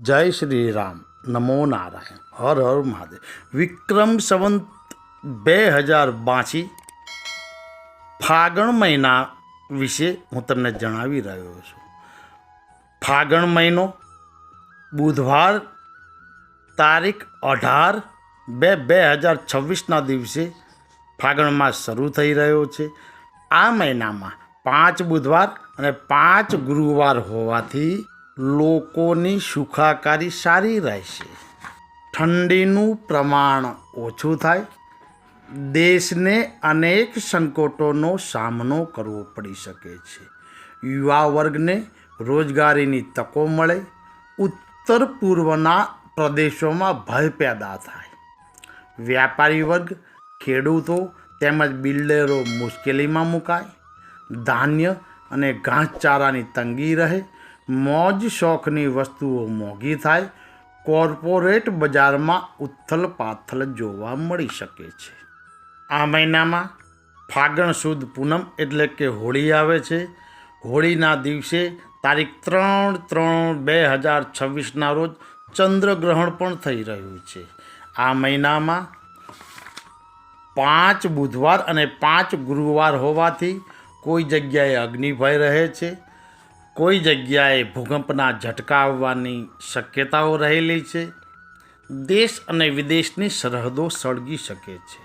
જય શ્રી રામ નમો નારાયણ. હર હર મહાદેવ. વિક્રમ સંવંત બે હજાર બાંસી, ફાગણ મહિના વિશે હું તમને જણાવી રહ્યો છું. ફાગણ મહિનો, બુધવાર તારીખ અઢાર બે બે હજાર છવ્વીસના દિવસે ફાગણ માસ શરૂ થઈ રહ્યો છે. આ મહિનામાં પાંચ બુધવાર અને પાંચ ગુરુવાર હોવાથી લોકોની સુખાકારી સારી રહેશે. ઠંડીનું પ્રમાણ ઓછું થાય. દેશને અનેક સંકટોનો સામનો કરવો પડી શકે છે. યુવા વર્ગને રોજગારીની તકો મળે. ઉત્તર પૂર્વના પ્રદેશોમાં ભય પેદા થાય. વ્યાપારી વર્ગ, ખેડૂતો તેમજ બિલ્ડરો મુશ્કેલીમાં મુકાય. ધાન્ય અને ઘાસચારાની તંગી રહે. મોજ શોખની વસ્તુઓ મોંઘી થાય, કોર્પોરેટ બજારમાં ઉથલ પાથલ જોવા મળી શકે છે. આ મહિનામાં ફાગણ સુદ પૂનમ એટલે કે હોળી આવે છે. હોળીના દિવસે તારીખ ત્રણ ત્રણ બે હજાર છવ્વીસના રોજ ચંદ્રગ્રહણ પણ થઈ રહ્યું છે. આ મહિનામાં પાંચ બુધવાર અને પાંચ ગુરુવાર હોવાથી કોઈ જગ્યાએ અગ્નિભય રહે છે. કોઈ જગ્યાએ ભૂકંપના ઝટકા આવવાની શક્યતાઓ રહેલી છે? દેશ અને વિદેશની સરહદો સળગી શકે છે.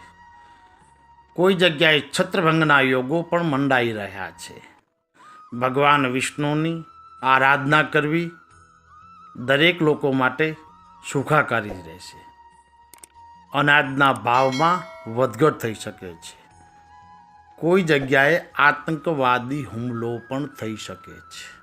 કોઈ જગ્યાએ છત્રભંગના યોગો પણ મંડાઈ રહ્યા છે. ભગવાન વિષ્ણુની આરાધના કરવી દરેક લોકો માટે સુખાકારી રહેશે. અનાજના ભાવમાં વધઘટ થઈ શકે છે. કોઈ જગ્યાએ આતંકવાદી હુમલો પણ થઈ શકે છે.